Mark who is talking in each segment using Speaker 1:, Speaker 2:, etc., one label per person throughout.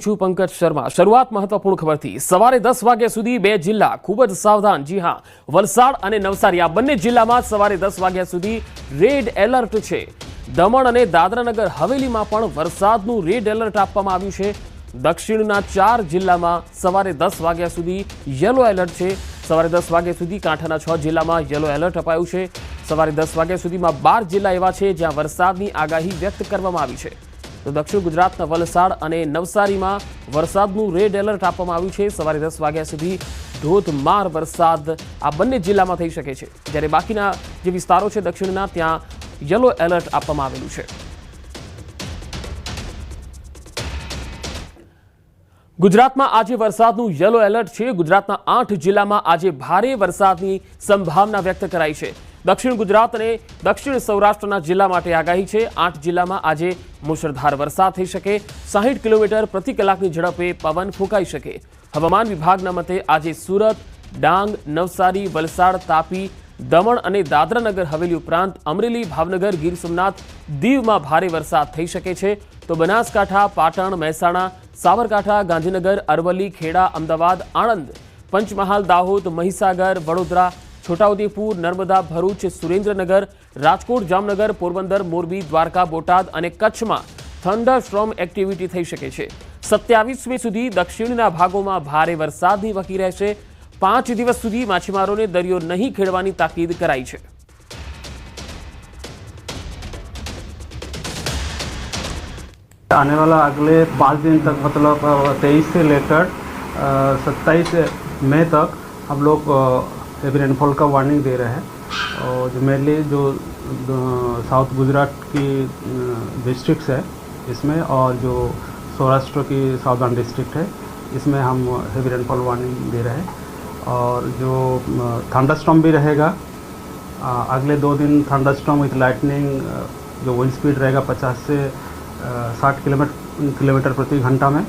Speaker 1: છું પંકજ શર્મા. શરૂઆત મહત્વપૂર્ણ ખબરથી. સવારે દસ વાગ્યા સુધી બે જિલ્લા ખૂબ જ સાવધાન. જી હા, વલસાડ અને નવસારી, આ બંને જિલ્લામાં સવારે દસ વાગ્યા સુધી રેડ એલર્ટ છે. દમણ અને દાદરાનગર હવેલીમાં પણ વરસાદનું રેડ એલર્ટ આપવામાં આવ્યું છે. દક્ષિણના ચાર જિલ્લામાં સવારે દસ વાગ્યા સુધી યલો એલર્ટ છે. સવારે દસ વાગ્યા સુધી કાંઠાના છ જિલ્લામાં યલો એલર્ટ અપાયું છે. સવારે દસ વાગ્યા સુધીમાં બાર જિલ્લા એવા છે જ્યાં વરસાદની આગાહી વ્યક્ત કરવામાં આવી છે. તો દક્ષિણ ગુજરાતના વલસાડ અને નવસારીમાં વરસાદનું રેડ એલર્ટ આપવામાં આવ્યું છે. સવારે દસ વાગ્યા સુધી ધોધમાર વરસાદ આ બંને જિલ્લામાં થઈ શકે છે. જ્યારે બાકીના જે વિસ્તારો છે દક્ષિણના, ત્યાં યલો એલર્ટ આપવામાં આવેલું છે. ગુજરાતમાં આજે વરસાદનું યલો એલર્ટ છે. ગુજરાતના આઠ જિલ્લામાં આજે ભારે વરસાદની સંભાવના વ્યક્ત કરાઈ છે. દક્ષિણ ગુજરાત અને દક્ષિણ સૌરાષ્ટ્રના જિલ્લા માટે આગાહી છે. આઠ જિલ્લામાં આજે મુશળધાર વરસાદ થઈ શકે. સાહીઠ કિલોમીટર પ્રતિ કલાકની ઝડપે પવન ફૂંકાઈ શકે. હવામાન વિભાગના મતે આજે સુરત, ડાંગ, નવસારી, વલસાડ, તાપી, દમણ અને દાદરાનગર હવેલી ઉપરાંત અમરેલી, ભાવનગર, ગીર સોમનાથ દીવમાં ભારે વરસાદ થઈ શકે છે. તો બનાસકાંઠા, પાટણ, મહેસાણા, સાબરકાંઠા, ગાંધીનગર, અરવલ્લી, ખેડા, અમદાવાદ, આણંદ, પંચમહાલ, દાહોદ, મહીસાગર, વડોદરા છોટાઉદેપુર નર્મદા ભરૂચ સુરેન્દ્રનગર રાજકોટ જામનગર પોરબંદર મોરબી દ્વારકા બોટાદ અને કચ્છમાં થંડર સ્ટ્રોમ એક્ટિવિટી થઈ શકે છે સત્યાવીસમી સુધી દક્ષિણના ભાગોમાં ભારે વરસાદની વકી રહેશે પાંચ દિવસ સુધી માછીમારોને દરિયો નહીં ખેડવાની તાકીદ કરાઈ છે
Speaker 2: आने वाला अगले पाँच दिन तक मतलब तेईस से लेकर सत्ताईस मई तक हम लोग हेवी रेनफॉल का वार्निंग दे रहे हैं। और जो मेनली जो साउथ गुजरात की डिस्ट्रिक्ट्स है, इसमें और जो सौराष्ट्र की साउदर्न डिस्ट्रिक्ट है, इसमें हम हेवी रेनफॉल वार्निंग दे रहे हैं। और जो थंडरस्टॉर्म भी रहेगा अगले दो दिन थंडरस्टॉर्म विथ लाइटनिंग जो विंड स्पीड रहेगा 50 से साठ किलोमीटर किलोमीटर प्रति घंटा में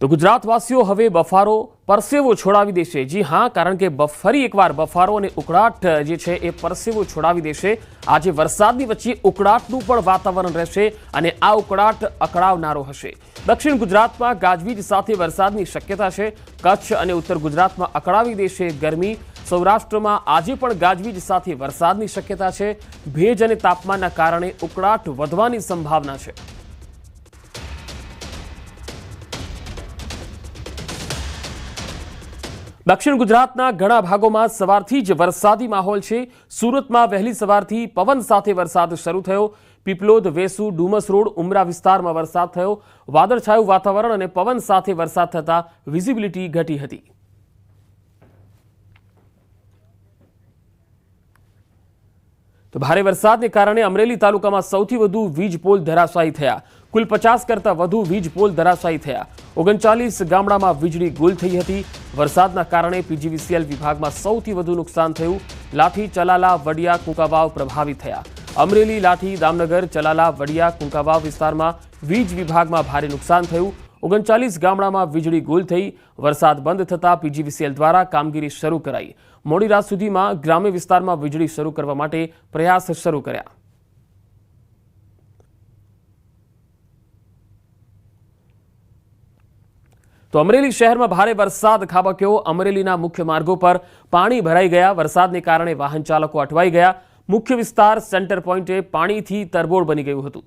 Speaker 1: તો ગુજરાતવાસીઓ હવે બફારો પરસેવો છોડાવી દેશે. જી હા, કારણ કે ફરી એકવાર બફારો અને ઉકળાટ જે છે એ પરસેવો છોડાવી દેશે. આજે વરસાદની વચ્ચે ઉકળાટનું પણ વાતાવરણ રહેશે અને આ ઉકળાટ અકળાવનારો હશે. દક્ષિણ ગુજરાતમાં ગાજવીજ સાથે વરસાદની શક્યતા છે. કચ્છ અને ઉત્તર ગુજરાતમાં અકળાવી દેશે ગરમી. સૌરાષ્ટ્રમાં આજે પણ ગાજવીજ સાથે વરસાદની શક્યતા છે. ભેજ અને તાપમાનના કારણે ઉકળાટ વધવાની સંભાવના છે. દક્ષિણ ગુજરાતના ઘણા ભાગોમાં સવારથી જ વરસાદી માહોલ છે. સુરતમાં વહેલી સવારથી પવન સાથે વરસાદ શરૂ થયો. પીપલોદ, વેસુ, ડુમસ રોડ, ઉમરા વિસ્તારમાં વરસાદ થયો. વાદળછાયું વાતાવરણ અને પવન સાથે વરસાદ થતાં વિઝિબિલિટી ઘટી હતી. ભારે વરસાદને કારણે અમરેલી તાલુકામાં સૌથી વધુ વીજ પોલ ધરાશાયી થયા. કુલ પચાસ કરતાં વધુ વીજ પોલ ધરાશાયી થયા. ઓગણચાલીસ ગામડામાં વીજળી ગુલ થઈ હતી. વરસાદના કારણે પીજીવીસીએલ વિભાગમાં સૌથી વધુ નુકસાન થયું. લાઠી, ચલાલા, વડિયા, કુંકાવાવ પ્રભાવિત થયા. અમરેલી, લાઠી, દામનગર, ચલાલા, વડિયા, કુંકાવાવ વિસ્તારમાં વીજ વિભાગમાં ભારે નુકસાન થયું. ઓગણચાલીસ ગામડામાં વીજળી ગુલ થઈ, વરસાદ બંધ થતાં પીજીવીસીએલ દ્વારા કામગીરી શરૂ કરાઈ. મોડી રાત સુધીમાં ગ્રામ્ય વિસ્તારમાં વીજળી શરૂ કરવા માટે પ્રયાસ શરૂ કર્યા. તો અમરેલી શહેરમાં ભારે વરસાદ ખાબક્યો. અમરેલીના મુખ્ય માર્ગો પર પાણી ભરાઈ ગયા. વરસાદને કારણે વાહન ચાલકો અટવાઈ ગયા. મુખ્ય વિસ્તાર સેન્ટર પોઈન્ટે પાણીથી તરબોળ બની ગયું હતું.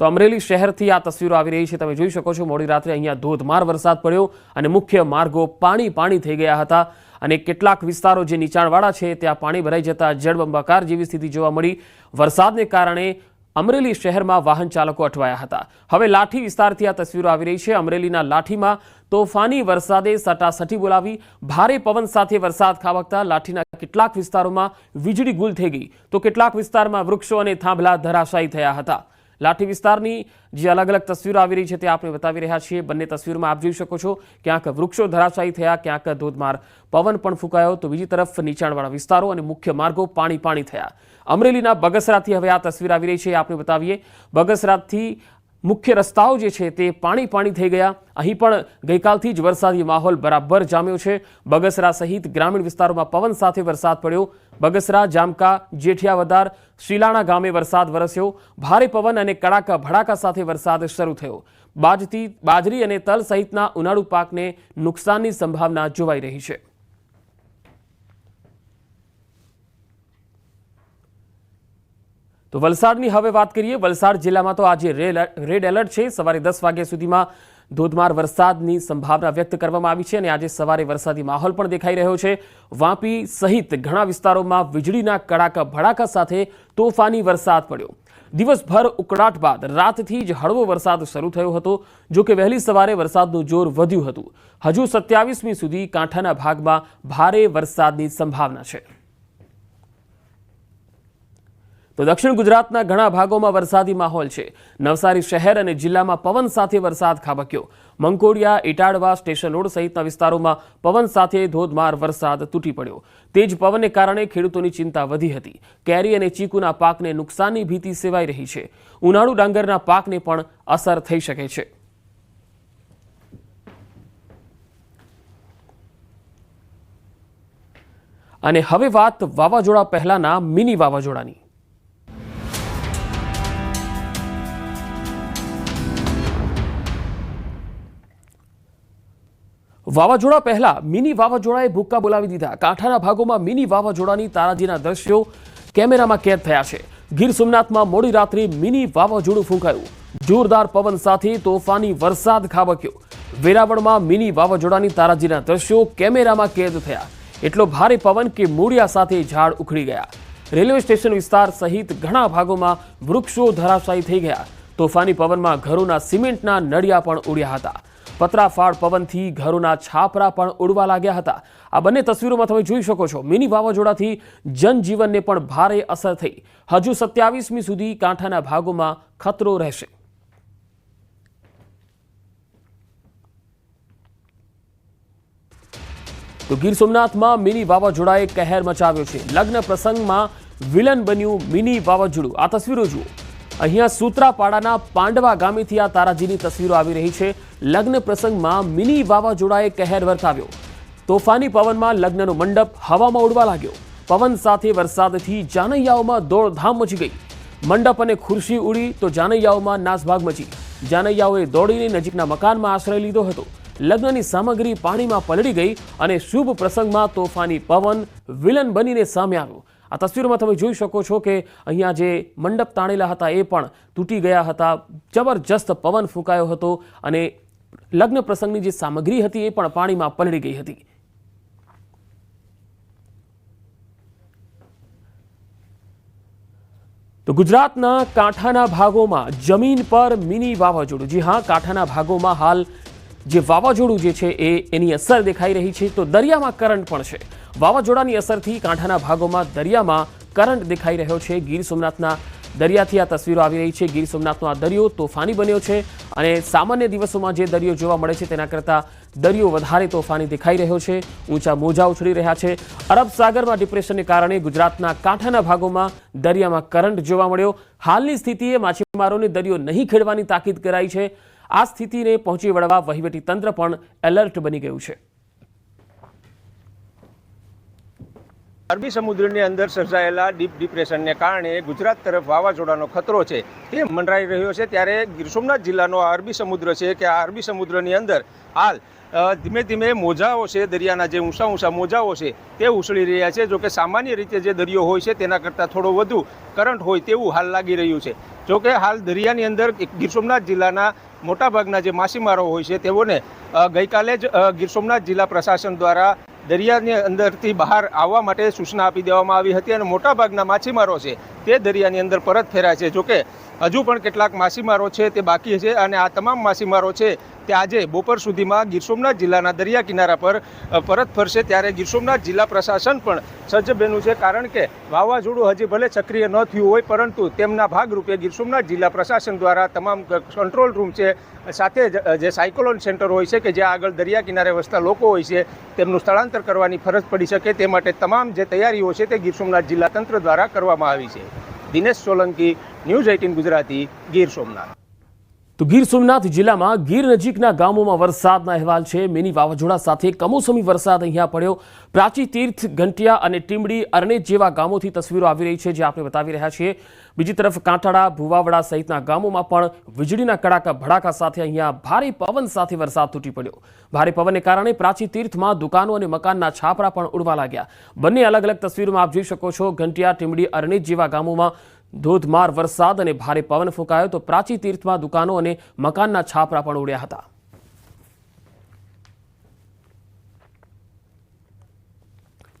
Speaker 1: તો અમરેલી શહેરથી આ તસવીરો આવી રહી છે. તમે જોઈ શકો છો, મોડી રાત્રે અહીંયા ધોધમાર વરસાદ પડ્યો અને મુખ્ય માર્ગો પાણી પાણી થઈ ગયા હતા અને કેટલાક વિસ્તારો જે નીચાણવાળા છે, ત્યાં પાણી ભરાઈ જતા જળબંબાકાર જેવી સ્થિતિ જોવા મળી. વરસાદને કારણે અમરેલી શહેરમાં વાહન ચાલકો અટવાયા હતા. હવે લાઠી વિસ્તારથી આ તસવીરો આવી રહી છે. અમરેલીના લાઠીમાં તોફાની વરસાદે સટાસટી બોલાવી. ભારે પવન સાથે વરસાદ ખાબકતા લાઠીના કેટલાક વિસ્તારોમાં વીજળી ગુલ થઈ ગઈ. તો કેટલાક વિસ્તારમાં વૃક્ષો અને થાંભલા ધરાશાયી થયા હતા. લાઠી વિસ્તારની જે અલગ અલગ તસવીરો આવી રહી છે તે આપણે બતાવી રહ્યા છીએ. બંને તસવીરમાં આપ જોઈ શકો છો, ક્યાંક વૃક્ષો ધરાશાયી થયા, ક્યાંક ધોધમાર પવન પણ ફૂંકાયો. તો બીજી તરફ નીચાણવાળા વિસ્તારો અને મુખ્ય માર્ગો પાણી પાણી થયા. અમરેલીના બગસરાથી હવે આ તસવીર આવી રહી છે, આપણે બતાવીએ. બગસરાથી મુખ્ય રસ્તાઓ જે છે તે પાણી પાણી થઈ ગયા. અહીં પણ ગઈકાલથી જ વરસાદી માહોલ બરાબર જામ્યો છે. બગસરા સહિત ગ્રામીણ વિસ્તારોમાં પવન સાથે વરસાદ પડ્યો. બગસરા, જામકા, જેઠિયાવદાર, શિલાણા ગામે વરસાદ વરસ્યો. ભારે પવન અને કડાકા ભડાકા સાથે વરસાદ શરૂ થયો. બાજતી બાજરી અને તલ સહિતના ઉનાળુ પાકને નુકસાનની સંભાવના જોવાઈ રહી છે. તો વલસાડની હવે વાત કરીએ. વલસાડ જિલ્લામાં તો આજે રેડ એલર્ટ છે. સવારે દસ વાગ્યા સુધીમાં ધોધમાર વરસાદની સંભાવના વ્યક્ત કરવામાં આવી છે અને આજે સવારે વરસાદી માહોલ પણ દેખાઈ રહ્યો છે. વાપી સહિત ઘણા વિસ્તારોમાં વીજળીના કડાકા ભડાકા સાથે તોફાની વરસાદ પડ્યો. દિવસભર ઉકળાટ બાદ રાતથી જ હળવો વરસાદ શરૂ થયો હતો, જો કે વહેલી સવારે વરસાદનું જોર વધ્યું હતું. હજુ સત્યાવીસમી સુધી કાંઠાના ભાગમાં ભારે વરસાદની સંભાવના છે. તો દક્ષિણ ગુજરાતના ઘણા ભાગોમાં વરસાદી માહોલ છે. નવસારી શહેર અને જિલ્લામાં પવન સાથે વરસાદ ખાબક્યો. મંકોડિયા ઇટાડવા, સ્ટેશન રોડ સહિતના વિસ્તારોમાં પવન સાથે ધોધમાર વરસાદ તૂટી પડ્યો. તેજ પવનને કારણે ખેડૂતોની ચિંતા વધી હતી. કેરી અને ચીકુના પાકને નુકસાનની ભીતિ સેવાઈ રહી છે. ઉનાળુ ડાંગરના પાકને પણ અસર થઈ શકે છે. અને હવે વાત વાવાઝોડા પહેલાના મિની વાવાઝોડાની. વાવાઝોડા પહેલા મિની વાવાઝોડાએ ભૂક્કા બોલાવી દીધા. કાંઠાના ભાગોમાં મિની વાવાઝોડાની તારાજીના દ્રશ્યો કેમેરામાં કેદ થયા છે. ગીર સોમનાથમાં મોડી રાત્રે મિની વાવાઝોડું ફૂંકાયું. જોરદાર પવન સાથે તોફાની વરસાદ ખાબક્યો. વેરાવળમાં મિની વાવાઝોડાની તારાજીના દ્રશ્યો કેમેરામાં કેદ થયા. એટલો ભારે પવન કે મૂળિયા સાથે ઝાડ ઉખડી ગયા. રેલવે સ્ટેશન વિસ્તાર સહિત ઘણા ભાગોમાં વૃક્ષો ધરાશાયી થઈ ગયા. તોફાની પવનમાં ઘરોના સિમેન્ટના નળિયા પણ ઉડ્યા હતા. પતરાફાળ પવનથી ઘરોના છાપરા પણ ઉડવા લાગ્યા હતા. આ બંને તસવીરોમાં તમે જોઈ શકો છો, મિની વાવાઝોડાથી જનજીવનને પણ ભારે અસર થઈ. હજુ સત્યાવીસમી સુધી કાંઠાના ભાગોમાં ખતરો રહેશે. તો ગીર સોમનાથમાં મિની વાવાઝોડાએ કહેર મચાવ્યો છે. લગ્ન પ્રસંગમાં વિલન બન્યું મિની વાવાઝોડું. આ તસવીરો જુઓ. અહીંયા સૂત્રાપાડાના પાંડવા ગામેથી આ તારાજીની તસવીરો આવી રહી છે. લગ્ન પ્રસંગમાં મિની વાવાઝોડાએ કહેર વર્તાવ્યો. તોફાની પવનમાં લગ્નનો મંડપ હવામાં ઉડવા લાગ્યો. પવન સાથે વરસાદથી જાનૈયાઓમાં દોડધામ મચી ગઈ. મંડપ અને ખુરશી ઉડી તો જાનૈયાઓમાં નાસભાગ મચી. જાનૈયાઓએ દોડીને નજીકના મકાનમાં આશ્રય લીધો હતો. લગ્નની સામગ્રી પાણીમાં પલળી ગઈ અને શુભ પ્રસંગમાં તોફાની પવન વિલન બનીને સામે આવ્યો. આ તસવીરોમાં તમે જોઈ શકો છો કે અહીંયા જે મંડપ તાણેલા હતા એ પણ તૂટી ગયા હતા. જબરજસ્ત પવન ફૂંકાયો હતો અને લગ્ન પ્રસંગની જે સામગ્રી હતી એ પણ પાણીમાં પલળી ગઈ હતી. તો ગુજરાતના કાંઠાના ભાગોમાં જમીન પર મિની વાવાઝોડું. જી હા, કાંઠાના ભાગોમાં હાલ જે વાવાઝોડું જે છે એ એની અસર દેખાઈ રહી છે. તો દરિયામાં કરંટ પણ છે. વાવાઝોડાની અસરથી કાંઠાના ભાગોમાં દરિયામાં કરંટ દેખાઈ રહ્યો છે. ગીર સોમનાથના દરિયાથી આ તસવીરો આવી રહી છે. ગીર સોમનાથનો આ દરિયો તોફાની બન્યો છે અને સામાન્ય દિવસોમાં જે દરિયો જોવા મળે છે તેના કરતાં દરિયો વધારે તોફાની દેખાઈ રહ્યો છે. ઊંચા મોજા ઉછળી રહ્યા છે. અરબ સાગરમાં ડિપ્રેશનને કારણે ગુજરાતના કાંઠાના ભાગોમાં દરિયામાં કરંટ જોવા મળ્યો. હાલની સ્થિતિએ માછીમારોને દરિયો નહીં ખેડવાની તાકીદ કરાઈ છે. આ સ્થિતિને પહોંચી વળવા વહીવટી તંત્ર પણ એલર્ટ બની ગયું છે.
Speaker 3: અરબી સમુદ્રની અંદર સર્જાયેલા ડીપ ડિપ્રેશનને કારણે ગુજરાત તરફ વાવાઝોડાનો ખતરો છે તે મંડરાઈ રહ્યો છે ત્યારે ગીર સોમનાથ જિલ્લાનો આ અરબી સમુદ્ર છે કે આ અરબી સમુદ્રની અંદર હાલ ધીમે ધીમે મોજાઓ છે, દરિયાના જે ઊંચા ઊંચા મોજાઓ છે તે ઉછળી રહ્યા છે. જોકે સામાન્ય રીતે જે દરિયો હોય છે તેના કરતાં થોડો વધુ કરંટ હોય તેવું હાલ લાગી રહ્યું છે. જોકે હાલ દરિયાની અંદર ગીર સોમનાથ જિલ્લાના મોટાભાગના જે માછીમારો હોય છે તેઓને ગઈકાલે જ ગીર સોમનાથ જિલ્લા પ્રશાસન દ્વારા દરિયાની અંદરથી બહાર આવવા માટે સૂચના આપી દેવામાં આવી હતી અને મોટાભાગના માછીમારો છે તે દરિયાની અંદર પરત ફેર્યા છે. જોકે હજુ પણ કેટલાક માછીમારો છે તે બાકી છે અને આ તમામ માછીમારો છે તે આજે બપોર સુધીમાં ગીર સોમનાથ જિલ્લાના દરિયા કિનારા પર પરત ફરશે ત્યારે ગીર સોમનાથ જિલ્લા પ્રશાસન પણ સજ્જ બન્યું છે કારણ કે વાવાઝોડું હજી ભલે સક્રિય ન થયું હોય પરંતુ તેમના ભાગરૂપે ગીર સોમનાથ જિલ્લા પ્રશાસન દ્વારા તમામ કંટ્રોલ રૂમ છે, સાથે જ સાયકોલોન સેન્ટર હોય છે કે જ્યાં આગળ દરિયા કિનારે વસતા લોકો હોય છે તેમનું સ્થળાંતર કરવાની ફરજ પડી શકે તે માટે તમામ જે તૈયારીઓ છે તે ગીર સોમનાથ જિલ્લા તંત્ર દ્વારા કરવામાં આવી છે. Dinesh Solanki news eighteen Gujarati Gir Somnath.
Speaker 1: તો ગીર સોમનાથ જિલ્લામાં ગીર નજીકના ગામોમાં વરસાદના અહેવાલ છે. મિની વાવાઝોડા સાથે કમોસમી વરસાદ અહીંયા પડ્યો. પ્રાચી તીર્થ, ઘંટિયા અને ટીમડી અરણેજ જેવા ગામોથી તસવીરો આવી રહી છે જે આપણે બતાવી રહ્યા છીએ. બીજી તરફ કાંટાળા, ભુવાવડા સહિતના ગામોમાં પણ વીજળીના કડાકા, ભડાકા સાથે અહીંયા ભારે પવન સાથે વરસાદ તૂટી પડ્યો. ભારે પવનને કારણે પ્રાચી તીર્થમાં દુકાનો અને મકાનના છાપરા પણ ઉડવા લાગ્યા. બંને અલગ અલગ તસવીરોમાં આપ જોઈ શકો છો. ઘંટિયા, ટીમડી અરણેજ જેવા ગામોમાં ધોધમાર વરસાદ અને ભારે પવન ફૂંકાયો તો પ્રાચી તીર્થમાં દુકાનો અને મકાનના છાપરા પણ ઉડ્યા હતા.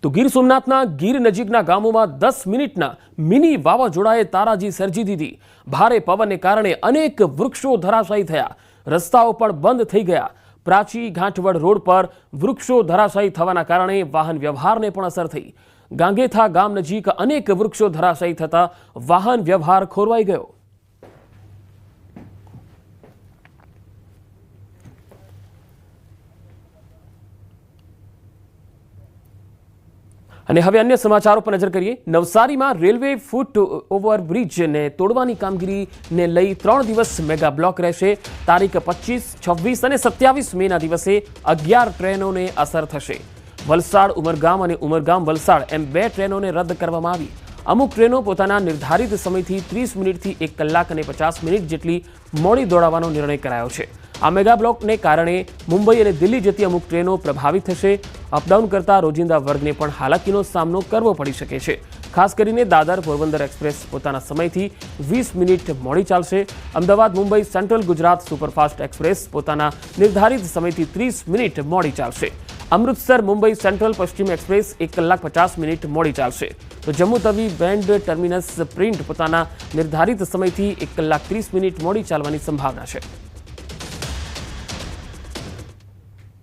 Speaker 1: તો ગીર સોમનાથના ગીર નજીકના ગામોમાં દસ મિનિટના મિની વાવાઝોડાએ તારાજી સર્જી દીધી. ભારે પવનને કારણે અનેક વૃક્ષો ધરાશાયી થયા. રસ્તાઓ પણ બંધ થઈ ગયા. પ્રાચી ઘાંટવડ રોડ પર વૃક્ષો ધરાશાયી થવાના કારણે વાહન વ્યવહારને પણ અસર થઈ. ગાંગેથા ગામ નજીક અનેક વૃક્ષો ધરાશાયી થતા વાહન વ્યવહાર ખોરવાઈ ગયો. અને હવે અન્ય સમાચારો પર નજર કરીએ. નવસારીમાં રેલવે ફૂટ ઓવરબ્રિજને તોડવાની કામગીરીને લઈ ત્રણ દિવસ મેગા બ્લોક રહેશે. તારીખ પચીસ, છવ્વીસ અને સત્યાવીસ મેના દિવસે અગિયાર ટ્રેનોને અસર થશે. વલસાડ, ઉમરગામ અને ઉમરગામ વલસાડ એમ બે ટ્રેનોને રદ કરવામાં આવી. અમુક ટ્રેનો પોતાના નિર્ધારિત સમયથી ત્રીસ મિનિટથી એક કલાક અને પચાસ મિનિટ જેટલી મોડી દોડાવવાનો નિર્ણય કરાયો છે. આ મેગા બ્લોકને કારણે મુંબઈ અને દિલ્હી જતી અમુક ટ્રેનો પ્રભાવિત થશે. અપડાઉન કરતા રોજિંદા વર્ગને પણ હાલાકીનો સામનો કરવો પડી શકે છે. ખાસ કરીને દાદર પોરબંદર એક્સપ્રેસ પોતાના સમયથી વીસ મિનિટ મોડી ચાલશે. Ahmedabad, Mumbai, central Gujarat superfast express પોતાના નિર્ધારિત સમયથી ત્રીસ મિનિટ મોડી ચાલશે. અમૃતસર મુંબઈ સેન્ટ્રલ પશ્ચિમ એક્સપ્રેસ એક કલાક પચાસ મિનિટ મોડી ચાલશે. તો જમ્મુ તવી બેન્ડ ટર્મિનસ પ્રિન્ટ પોતાના નિર્ધારિત સમયથી એક કલાક ત્રીસ મિનિટ મોડી ચાલવાની સંભાવના છે.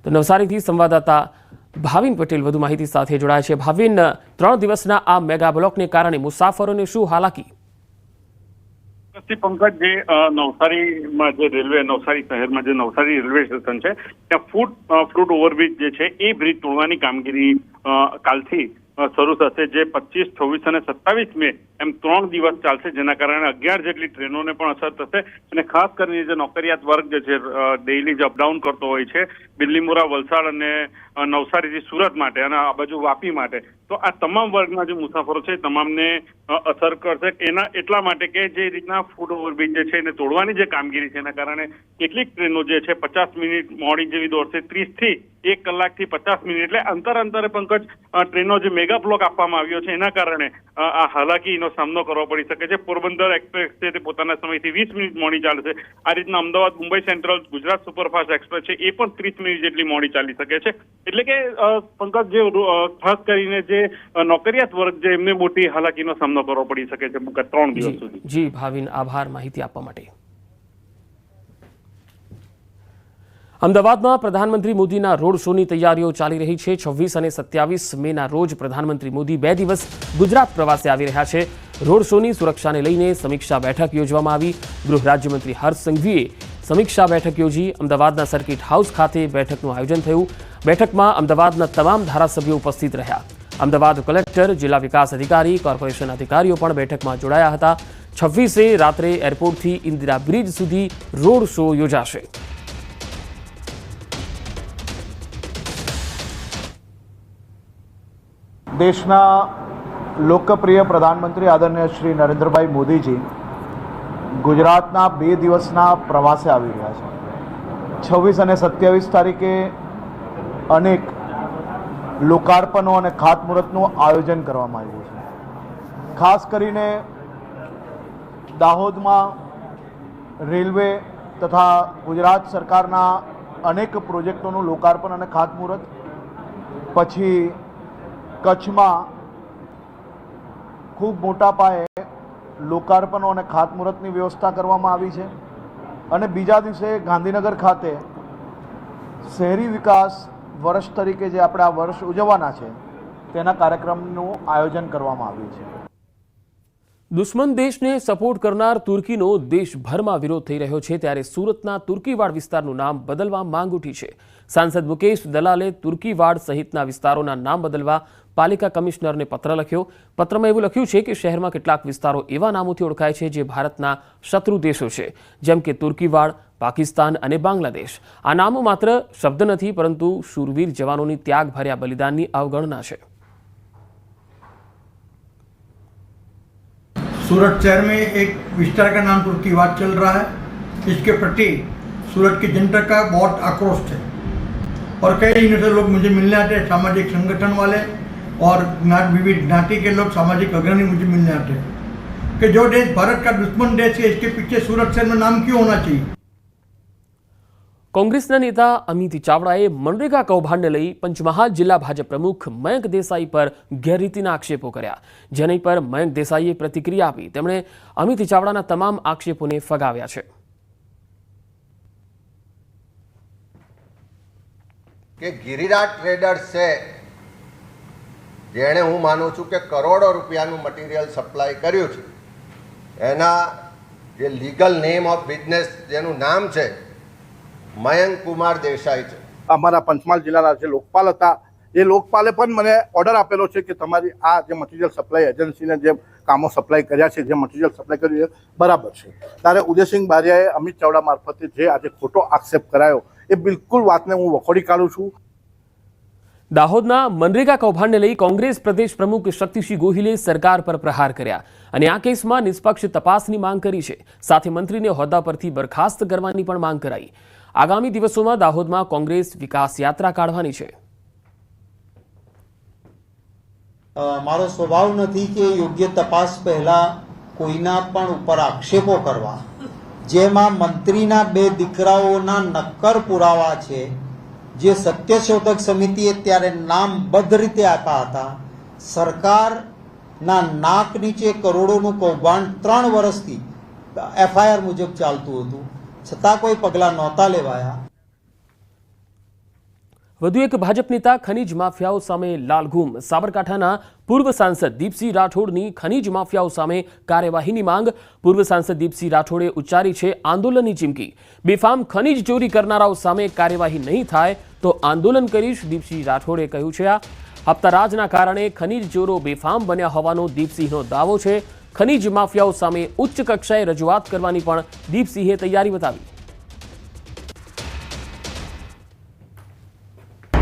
Speaker 1: તો નવસારીથી સંવાદદાતા ભાવિન પટેલ વધુ માહિતી સાથે જોડાયા છે. ભાવિન, ત્રણ દિવસના આ મેગા બ્લોકને કારણે મુસાફરોને શું હાલાકી?
Speaker 4: શ્રી પંકજ, જે નવસારીમાં જે રેલવે, નવસારી શહેરમાં જે નવસારી રેલવે સ્ટેશન છે, ત્યાં ફૂટ ફ્રૂટ ઓવરબ્રિજ જે છે, એ બ્રિજ તોડવાની કામગીરી કાલથી શરૂ થશે, જે પચીસ, છવ્વીસ અને સત્તાવીસ મે એમ ત્રણ દિવસ ચાલશે, જેના કારણે અગિયાર જેટલી ટ્રેનોને પણ અસર થશે અને ખાસ કરીને જે નોકરિયાત વર્ગ જે છે ડેઇલી જે અપડાઉન કરતો હોય છે, બિલ્લીમોરા, વલસાડ અને નવસારીથી સુરત માટે અને આ બાજુ વાપી માટે તો આ તમામ વર્ગના જે મુસાફરો છે તમામને અસર કરશે. એના એટલા માટે કે જે રીતના ફૂટ ઓવરબ્રિજ જે છે એને તોડવાની જે કામગીરી છે, એના કારણે કેટલીક ટ્રેનો જે છે, પચાસ મિનિટ મોડી જેવી દોડશે, ત્રીસથી એક કલાકથી પચાસ મિનિટ, એટલે અંતર અંતરે પંકજ ટ્રેનો જે મેગા બ્લોક આપવામાં આવ્યો છે, એના કારણે આ હાલાકીનો સામનો કરવો પડી શકે છે. પોરબંદર એક્સપ્રેસ છે તે પોતાના સમયથી વીસ મિનિટ મોડી ચાલશે. આ રીતના Ahmedabad, Mumbai central, Gujarat superfast express છે, એ પણ ત્રીસ મિનિટ જેટલી મોડી ચાલી શકે છે. એટલે કે પંકજ, જે ખાસ કરીને જે અ, નોકરિયાત વર્ગ છે એમને મોટી હાલાકીનો સામનો કરવો પડી શકે છે ત્રણ દિવસ સુધી.
Speaker 1: જી જી ભાવિન આભાર માહિતી આપવા માટે. અમદાવાદમાં પ્રધાનમંત્રી મોદીના રોડ શોની તૈયારીઓ ચાલી રહી છે. છવ્વીસ અને સત્યાવીસ મેના રોજ પ્રધાનમંત્રી મોદી બે દિવસ ગુજરાત પ્રવાસે આવી રહ્યા છે. રોડ શોની સુરક્ષાને લઈને સમીક્ષા બેઠક યોજવામાં આવી. ગૃહ રાજ્યમંત્રી હર્ષ સંઘવીએ સમીક્ષા બેઠક યોજી. અમદાવાદના સર્કિટ હાઉસ ખાતે બેઠકનું આયોજન થયું. બેઠકમાં અમદાવાદના તમામ ધારાસભ્યો ઉપસ્થિત રહ્યા. અમદાવાદ કલેક્ટર, જિલ્લા વિકાસ અધિકારી, કોર્પોરેશન અધિકારીઓ પણ બેઠકમાં જોડાયા હતા. છવ્વીસે રાત્રે એરપોર્ટથી ઇન્દિરા બ્રિજ સુધી રોડ શો યોજાશે.
Speaker 5: દેશના લોકપ્રિય પ્રધાનમંત્રી આદરણીય શ્રી નરેન્દ્રભાઈ મોદીજી ગુજરાતના બે દિવસના પ્રવાસે આવી રહ્યા છે. છવ્વીસ અને સત્યાવીસ તારીખે અનેક લોકાર્પણો અને ખાતમુહૂર્તનું આયોજન કરવામાં આવ્યું છે. ખાસ કરીને દાહોદમાં રેલવે તથા ગુજરાત સરકારના અનેક પ્રોજેક્ટોનું લોકાર્પણ અને ખાતમુહૂર્ત, પછી કચ્છમાં ખૂબ મોટા પાયે લોકાર્પણો અને ખાતમુહૂર્તની વ્યવસ્થા કરવામાં આવી છે. અને બીજા દિવસે ગાંધીનગર ખાતે શહેરી વિકાસ વર્ષ તરીકે જે આપણે આ વર્ષ ઉજવવાના છે, તેના કાર્યક્રમનું આયોજન કરવામાં આવ્યું છે.
Speaker 1: દુશ્મન દેશને સપોર્ટ કરનાર તુર્કીનો દેશભરમાં વિરોધ થઈ રહ્યો છે, ત્યારે સુરતના તુર્કીવાડ વિસ્તારનું નામ બદલવા માંગ ઉઠી છે. સાંસદ મુકેશ દલાલે તુર્કીવાડ સહિતના વિસ્તારોના નામ બદલવા પાલિકા કમિશનરને પત્ર લખ્યો પત્રમાં એવું લખ્યું છે કે શહેરમાં કેટલાક વિસ્તારો એવા નામોથી ઓળખાય છે જે ભારતના શત્રુ દેશો છે જેમ કે તુર્કીવાડ પાકિસ્તાન અને બાંગ્લાદેશ આ નામો માત્ર શબ્દ નથી પરંતુ શૂરવીર જવાનોની ત્યાગભર્યા બલિદાનની અવગણના છે
Speaker 6: सूरत शहर में एक विस्तार का नाम तुर्कीवाद चल रहा है इसके प्रति सूरत की जनता का बहुत आक्रोश है और कई दिनों से लोग मुझे मिलने आते हैं सामाजिक संगठन वाले और ज्ञात विविध ज्ञाति के लोग सामाजिक अग्रणी मुझे मिलने आते हैं कि जो देश भारत का दुश्मन देश है इसके पीछे सूरत शहर में नाम क्यों होना चाहिए
Speaker 1: કોંગ્રેસના નેતા અમિત ચાવડાએ મનરેગા કૌભાંડને લઈ પંચમહાલ જિલ્લા ભાજપ પ્રમુખ મયંક દેસાઈ પર ગેરરીતિના આક્ષેપો કર્યા જેની પર મયંક દેસાઈએ પ્રતિક્રિયા આપી તેમણે અમિત ચાવડાના તમામ આક્ષેપોને ફગાવ્યા છે
Speaker 7: કે ગિરિરાજ ટ્રેડર્સ છે જેણે હું માનું છું કે કરોડો રૂપિયાનું મટીરિયલ સપ્લાય કર્યું છે. એના જે લીગલ નેમ ઓફ બિઝનેસ જેનું નામ છે, મયંક કુમાર દેસાઈ છે.
Speaker 8: અમારા પંચમહાલ જિલ્લાના જે લોકપાલ હતા, એ લોકપાલે પણ મને ઓર્ડર આપેલો છે કે તમારી આ જે મટીરિયલ સપ્લાય એજન્સીને જે કામો સપ્લાય કર્યા છે, જે મટીરિયલ સપ્લાય કર્યું એ બરાબર છે. ત્યારે ઉદયસિંહ બારિયાએ અમિત ચાવડા મારફતે જે આજે ખોટો આક્ષેપ કરાયો, એ બિલકુલ વાતને હું વખોડી કાઢું છું.
Speaker 1: દાહોદના મનરેગા કૌભાંડને લઈ કોંગ્રેસ પ્રદેશ પ્રમુખ શક્તિસિંહ ગોહિલે સરકાર પર પ્રહાર કર્યા અને આ કેસમાં નિષ્પક્ષ તપાસની માંગ કરી છે. સાથે મંત્રીને હોદ્દા પરથી બરખાસ્ત કરવાની પણ માંગ કરાઈ. આગામી દિવસોમાં દાહોદમાં કોંગ્રેસ વિકાસ યાત્રા કાઢવાની છે.
Speaker 9: મારો સ્વભાવ નથી કે યોગ્ય તપાસ પહેલા કોઈના પણ ઉપર આક્ષેપો કરવા. જેમાં મંત્રીના બે દીકરાઓના નક્કર પુરાવા છે. જે સત્યશોધક સમિતિએ ત્યારે નામબદ્ધ રીતે આપ્યા હતા, સરકારના નાક નીચે કરોડોનું કૌભાંડ ત્રણ વર્ષથી એફઆઈઆર મુજબ ચાલતું હતું. છતાં કોઈ પગલાં નહોતા લેવાયા.
Speaker 1: વધુ એક ભાજપ નેતા ખનીજ માફિયાઓ સામે લાલઘુમ. સાબરકાંઠાના પૂર્વ સાંસદ દીપસિંહ રાઠોડની ખનીજ માફિયાઓ સામે કાર્યવાહીની માંગ. પૂર્વ સાંસદ દીપસિંહ રાઠોડે ઉચ્ચારી છે આંદોલનની ચીમકી. બેફામ ખનીજ ચોરી કરનારાઓ સામે કાર્યવાહી નહીં થાય તો આંદોલન કરીશ દીપસિંહ રાઠોડે કહ્યું છે આ. હપ્તારાજના કારણે ખનીજ ચોરો બેફામ બન્યા હોવાનો દીપસિંહનો દાવો છે. ખનીજ માફિયાઓ સામે ઉચ્ચ કક્ષાએ રજૂઆત કરવાની પણ દીપસિંહે તૈયારી બતાવી.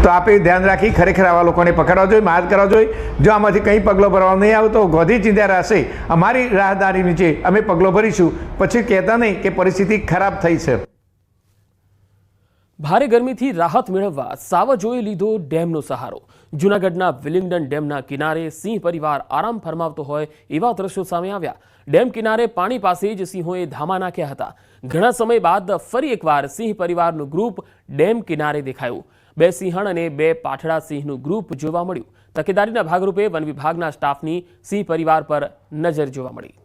Speaker 10: તો આપે ધ્યાન રાખી ખરેખર આવા લોકોને પકડવા જોઈએ માર કરવા જોઈએ. જો આમાંથી કંઈ પગલો ભરવા નહીં આવે તો ગોધી ચિંતા રહેશે. અમારી રાહદારી નીચે અમે પગલો ભરીશું. પછી કહેતા નહીં કે પરિસ્થિતિ ખરાબ થઈ છે.
Speaker 1: ભારે ગરમીથી રાહત મેળવવા સાવજોએ લીધો ડેમનો સહારો. જૂનાગઢના વિલિંગડન ડેમના કિનારે સિંહ પરિવાર આરામ ફરમાવતો હોય એવા દ્રશ્યો સામે આવ્યા. ડેમ કિનારે પાણી પાસે જ સિંહોએ ધામા નાખ્યા હતા. ઘણા સમય બાદ ફરી એકવાર સિંહ પરિવારનું ગ્રુપ ડેમ કિનારે દેખાયું. બે સિંહણ અને બે પાઠડા સિંહનું ગ્રુપ જોવા મળ્યું. તકેદારીના ભાગરૂપે વન વિભાગના સ્ટાફની સિંહ પરિવાર પર નજર જોવા મળી.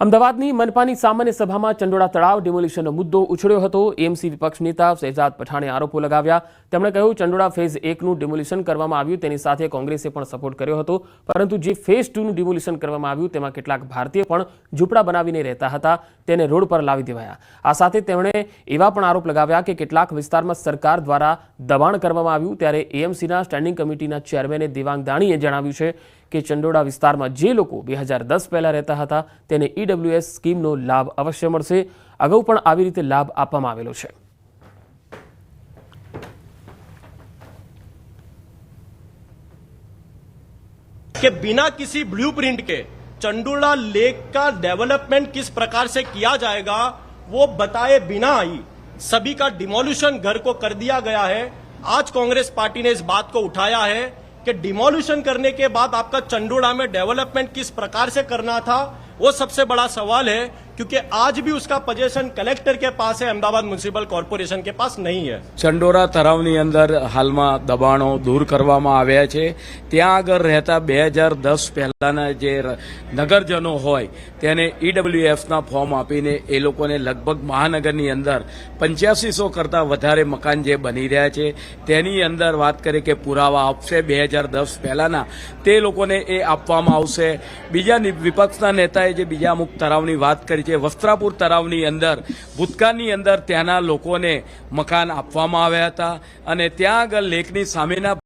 Speaker 1: અમદાવાદની મનપાની સામાન્ય સભામાં ચંડોળા તળાવ ડિમોલિશનનો મુદ્દો ઉછળ્યો હતો. એમસી વિપક્ષ નેતા શહેજાદ પઠાણે આરોપો લગાવ્યા. તેમણે કહ્યું, ચંડોળા ફેઝ એકનું ડિમોલિશન કરવામાં આવ્યું, તેની સાથે કોંગ્રેસે પણ સપોર્ટ કર્યો હતો. પરંતુ જે ફેઝ ટુનું ડિમોલિશન કરવામાં આવ્યું, તેમાં કેટલાક ભારતીય પણ ઝૂંપડા બનાવીને રહેતા હતા, તેને રોડ પર લાવી દેવાયા. આ સાથે તેમણે એવા પણ આરોપ લગાવ્યા કે કેટલાક વિસ્તારમાં સરકાર દ્વારા દબાણ કરવામાં આવ્યું. ત્યારે એએમસીના સ્ટેન્ડિંગ કમિટીના ચેરમેને દેવાંગ દાણીએ જણાવ્યું છે કે ચંડોળા વિસ્તારમાં જે લોકો બે હજાર દસ પહેલાં રહેતા હતા, તેને ઈડબ્લ્યુએસ સ્કીમનો લાભ અવશ્ય મળશે અગાઉ પણ આવી રીતે લાભ આપવામાં આવેલો છે
Speaker 11: कि बिना किसी ब्लूप्रिंट के चंडूला लेक का डेवलपमेंट किस प्रकार से किया जाएगा वो बताए बिना ही सभी का डिमोल्यूशन घर को कर दिया गया है आज कांग्रेस पार्टी ने इस बात को उठाया है कि डिमोल्यूशन करने के बाद आपका चंडूला में डेवलपमेंट किस प्रकार से करना था वो सबसे बड़ा सवाल है क्योंकि आज भी उसका पोजीशन कलेक्टर के पास है अहमदाबाद म्युनिसिपल कॉर्पोरेशन के पास नहीं है
Speaker 12: ચંડોરા તળાવની અંદર હાલમાં દબાણો દૂર કરવામાં આવ્યા છે ત્યાં આગળ રહેતા બે હજાર દસ પહેલાના જે ર- નગરજનો હોય તેને ઈડબ્લ્યુએફના ફોર્મ આપીને એ લોકોને લગભગ મહાનગરની અંદર પંચ્યાસીસો કરતાં વધારે મકાન જે બની રહ્યા છે તેની અંદર વાત કરીએ કે પુરાવા આપશે બે હજાર દસ પહેલાના તે લોકોને એ આપવામાં આવશે બીજા નિ- વિપક્ષના નેતાએ જે બીજા અમુક તળાવની વાત કરી છે જે વસ્ત્રાપુર તળાવની અંદર, ભૂતકાળની અંદર ત્યાંના લોકોને મકાન આપવામાં આવ્યા હતા અને ત્યાં આગળ લેકની સામેના